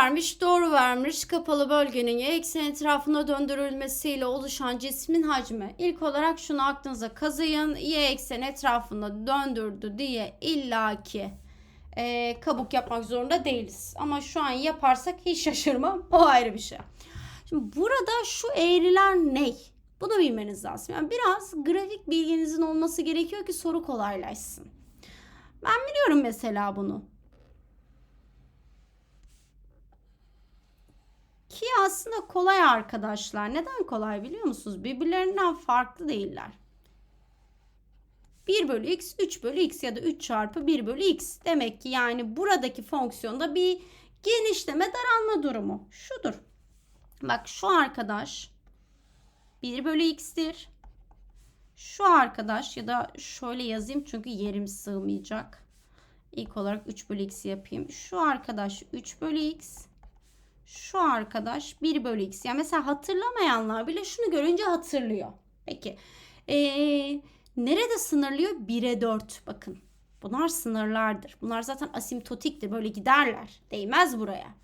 vermiş, doğru vermiş. Kapalı bölgenin y eksen etrafında döndürülmesiyle oluşan cismin hacmi. İlk olarak şunu aklınıza kazıyın. Y eksen etrafında döndürdü diye illaki e, kabuk yapmak zorunda değiliz. Ama şu an yaparsak hiç şaşırmam. O ayrı bir şey. Şimdi burada şu eğriler ne? Bunu bilmeniz lazım. Yani biraz grafik bilginizin olması gerekiyor ki soru kolaylaşsın. Ben biliyorum mesela bunu. Ki aslında kolay arkadaşlar. Neden kolay biliyor musunuz? Birbirlerinden farklı değiller. 1 bölü x 3 bölü x ya da 3 çarpı 1 bölü x. Demek ki yani buradaki fonksiyonda bir genişleme daralma durumu. Şudur. Bak şu arkadaş 1 bölü x'tir. Şu arkadaş ya da şöyle yazayım çünkü yerim sığmayacak. İlk olarak 3 bölü x yapayım. Şu arkadaş 3 bölü x. Şu arkadaş 1 bölü x. Yani mesela hatırlamayanlar bile şunu görünce hatırlıyor. Peki. Ee, nerede sınırlıyor? 1'e 4. Bakın. Bunlar sınırlardır. Bunlar zaten asimptotiktir. Böyle giderler. Değmez buraya.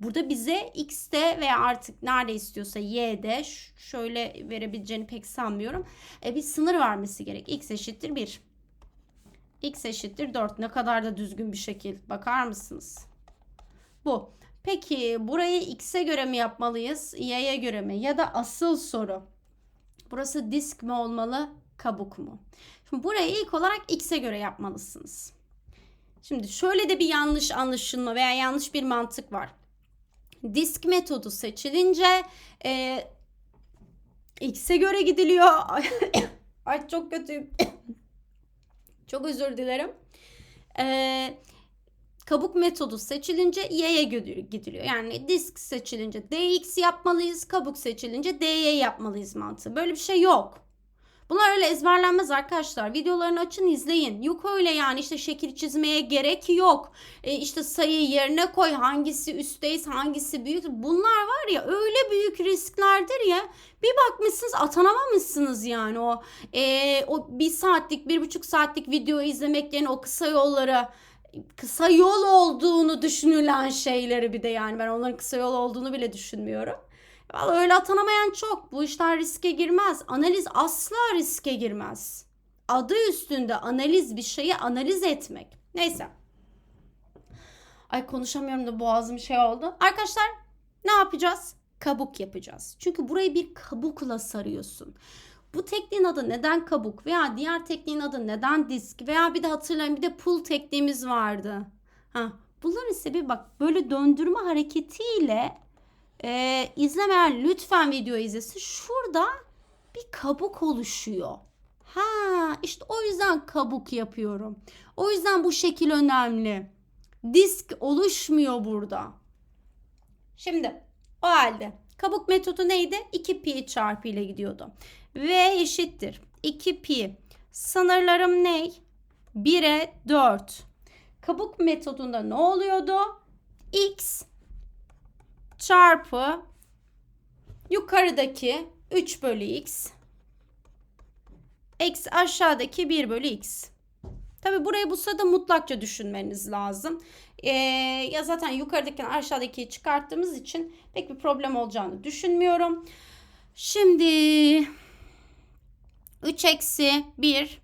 Burada bize x'te veya artık nerede istiyorsa y'de şöyle verebileceğini pek sanmıyorum. E, bir sınır vermesi gerek. x eşittir 1. x eşittir 4. Ne kadar da düzgün bir şekil. Bakar mısınız? Bu. Peki burayı x'e göre mi yapmalıyız? Y'ye göre mi? Ya da asıl soru. Burası disk mi olmalı? Kabuk mu? Şimdi burayı ilk olarak x'e göre yapmalısınız. Şimdi şöyle de bir yanlış anlaşılma veya yanlış bir mantık var. Disk metodu seçilince e, x'e göre gidiliyor. Ay çok kötüyüm. çok özür dilerim. Eee kabuk metodu seçilince y'ye gidiliyor. Yani disk seçilince dx yapmalıyız, kabuk seçilince dy yapmalıyız mantığı. Böyle bir şey yok. Bunlar öyle ezberlenmez arkadaşlar. Videolarını açın izleyin. Yok öyle yani işte şekil çizmeye gerek yok. E işte sayıyı yerine koy. Hangisi üstteyiz hangisi büyük. Bunlar var ya öyle büyük risklerdir ya. Bir bakmışsınız atanamamışsınız yani o e, o bir saatlik bir buçuk saatlik video izlemek yerine o kısa yolları kısa yol olduğunu düşünülen şeyleri bir de yani ben onların kısa yol olduğunu bile düşünmüyorum. Vallahi öyle atanamayan çok. Bu işler riske girmez. Analiz asla riske girmez. Adı üstünde analiz bir şeyi analiz etmek. Neyse. Ay konuşamıyorum da boğazım şey oldu. Arkadaşlar ne yapacağız? Kabuk yapacağız. Çünkü burayı bir kabukla sarıyorsun. Bu tekniğin adı neden kabuk veya diğer tekniğin adı neden disk veya bir de hatırlayın bir de pull tekniğimiz vardı. Ha, bunların sebebi bak böyle döndürme hareketiyle e, izlemeyen lütfen video izlesin. Şurada bir kabuk oluşuyor. Ha işte o yüzden kabuk yapıyorum. O yüzden bu şekil önemli. Disk oluşmuyor burada. Şimdi o halde kabuk metodu neydi? 2 pi çarpı ile gidiyordu. V eşittir 2 pi. Sınırlarım ne? 1'e 4. Kabuk metodunda ne oluyordu? X çarpı yukarıdaki 3 bölü x eksi aşağıdaki 1 bölü x. Tabi burayı bu sırada mutlakça düşünmeniz lazım. Ee, ya zaten yukarıdaki aşağıdakiyi çıkarttığımız için pek bir problem olacağını düşünmüyorum. Şimdi 3 eksi 1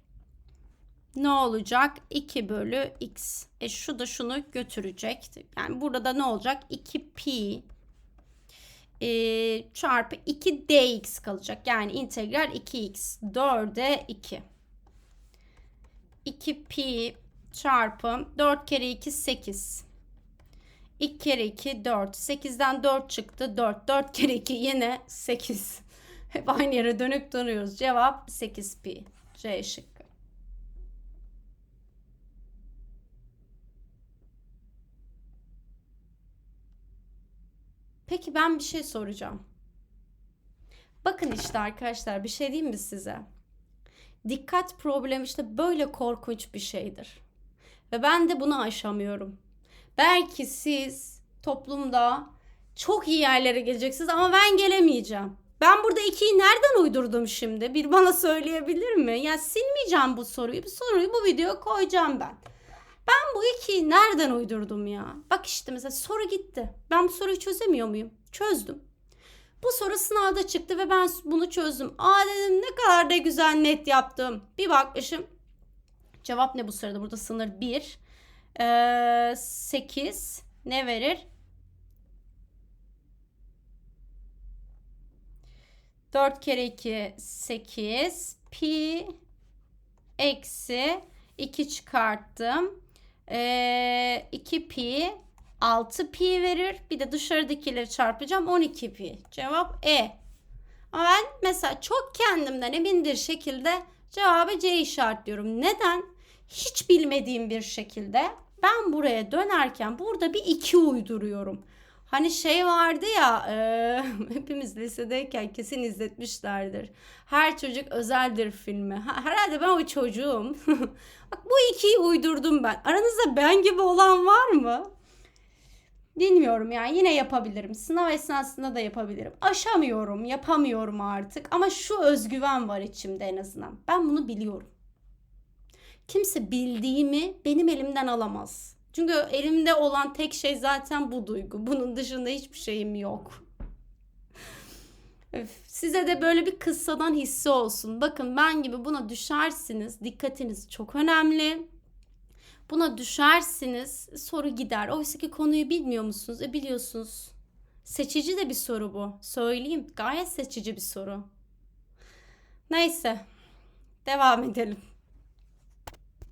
ne olacak? 2 bölü x. E şu da şunu götürecek. Yani burada da ne olacak? 2 pi e, çarpı 2 dx kalacak. Yani integral 2x 4'e 2. 2 pi çarpı 4 kere 2 8. 2 kere 2 4. 8'den 4 çıktı. 4. 4 kere 2 yine 8. Hep aynı yere dönüp duruyoruz. Cevap 8 pi. C şıkkı. Peki ben bir şey soracağım. Bakın işte arkadaşlar bir şey diyeyim mi size? Dikkat problemi işte böyle korkunç bir şeydir. Ve ben de bunu aşamıyorum. Belki siz toplumda çok iyi yerlere geleceksiniz ama ben gelemeyeceğim. Ben burada ikiyi nereden uydurdum şimdi? Bir bana söyleyebilir mi? Ya silmeyeceğim bu soruyu. Bu soruyu bu videoya koyacağım ben. Ben bu ikiyi nereden uydurdum ya? Bak işte mesela soru gitti. Ben bu soruyu çözemiyor muyum? Çözdüm. Bu soru sınavda çıktı ve ben bunu çözdüm. Aa dedim ne kadar da güzel net yaptım. Bir bakmışım. Cevap ne bu sırada? Burada sınır 1. Ee, 8 ne verir? 4 kere 2 8 pi eksi 2 çıkarttım. Ee, 2 pi 6 pi verir. Bir de dışarıdakileri çarpacağım 12 pi. Cevap E. Ama ben mesela çok kendimden emin bir şekilde cevabı C işaretliyorum. Neden? Hiç bilmediğim bir şekilde ben buraya dönerken burada bir 2 uyduruyorum. Hani şey vardı ya e, hepimiz lisedeyken kesin izletmişlerdir. Her çocuk özeldir filmi. Ha, herhalde ben o çocuğum. Bak bu ikiyi uydurdum ben. Aranızda ben gibi olan var mı? Bilmiyorum yani yine yapabilirim. Sınav esnasında da yapabilirim. Aşamıyorum, yapamıyorum artık. Ama şu özgüven var içimde en azından. Ben bunu biliyorum. Kimse bildiğimi benim elimden alamaz. Çünkü elimde olan tek şey zaten bu duygu. Bunun dışında hiçbir şeyim yok. Size de böyle bir kıssadan hissi olsun. Bakın ben gibi buna düşersiniz. Dikkatiniz çok önemli. Buna düşersiniz soru gider. Oysa ki konuyu bilmiyor musunuz? E biliyorsunuz. Seçici de bir soru bu. Söyleyeyim. Gayet seçici bir soru. Neyse. Devam edelim.